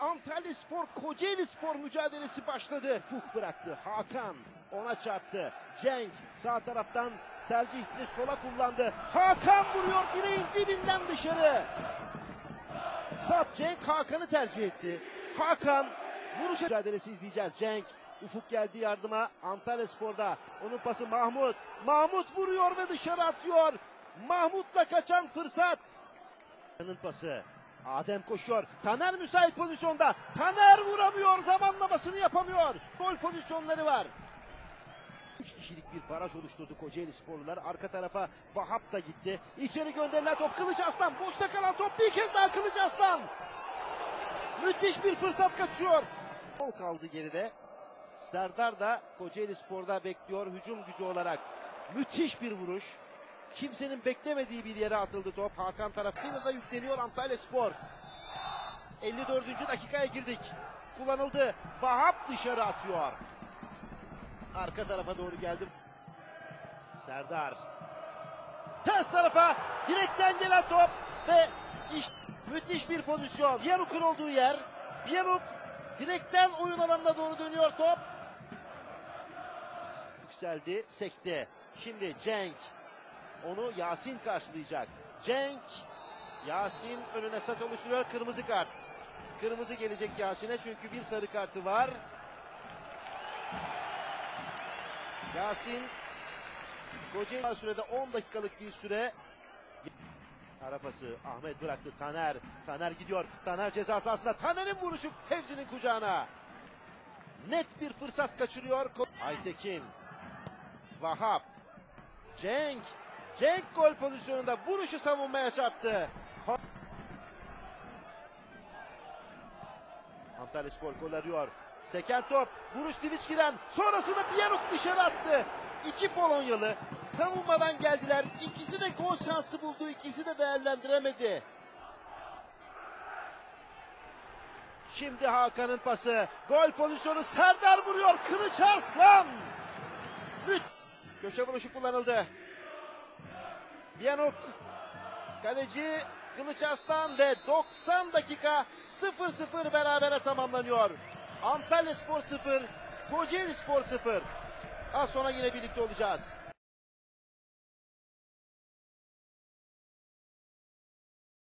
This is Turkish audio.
Antalya Spor Kocaeli Spor mücadelesi başladı. Fuk bıraktı. Hakan ona çarptı. Cenk sağ taraftan tercihini sola kullandı. Hakan vuruyor direğin dibinden dışarı. Sat Cenk Hakan'ı tercih etti. Hakan vuruş mücadelesi izleyeceğiz. Cenk Ufuk geldi yardıma Antalya Spor'da. Onun pası Mahmut. Mahmut vuruyor ve dışarı atıyor. Mahmut'la kaçan fırsat. Pası. Adem koşuyor. Taner müsait pozisyonda. Taner vuramıyor. Zamanlamasını yapamıyor. Gol pozisyonları var. 3 kişilik bir baraj oluşturdu Kocaeli sporlular. Arka tarafa Vahap da gitti. İçeri gönderilen top Kılıç Aslan. Boşta kalan top bir kez daha Kılıç Aslan. Müthiş bir fırsat kaçıyor. Gol kaldı geride. Serdar da Kocaeli Spor'da bekliyor hücum gücü olarak. Müthiş bir vuruş. Kimsenin beklemediği bir yere atıldı top. Hakan tarafıyla da yükleniyor Antalya Spor. 54. dakikaya girdik. Kullanıldı. Vahap dışarı atıyor. Arka tarafa doğru geldim. Serdar. Ters tarafa direkten gelen top ve işte müthiş bir pozisyon. Biyanuk'un olduğu yer. Biyanuk direkten oyun alanına doğru dönüyor top. Yükseldi, sekti. Şimdi Cenk. Onu Yasin karşılayacak. Cenk. Yasin önüne sat oluşturuyor. Kırmızı kart. Kırmızı gelecek Yasin'e çünkü bir sarı kartı var. Yasin Kocaeli sürede 10 dakikalık bir süre Arapası Ahmet bıraktı Taner. Taner gidiyor. Taner ceza sahasında. Taner'in vuruşu Fevzi'nin kucağına. Net bir fırsat kaçırıyor. Aytekin. Vahap. Cenk. Cenk gol pozisyonunda vuruşu savunmaya çarptı. Antalya Spor gol arıyor. Seken top. Vuruş Sivicki'den. Sonrasında Biyanuk dışarı attı. İki Polonyalı savunmadan geldiler. İkisi de gol şansı buldu. İkisi de değerlendiremedi. Şimdi Hakan'ın pası. Gol pozisyonu Serdar vuruyor. Kılıç Arslan. Müt. Köşe vuruşu kullanıldı. Biyanuk. Kaleci Kılıç Arslan ve 90 dakika 0-0 berabere tamamlanıyor. Antalya Spor 0, Kocaeli Spor 0. Az sonra yine birlikte olacağız.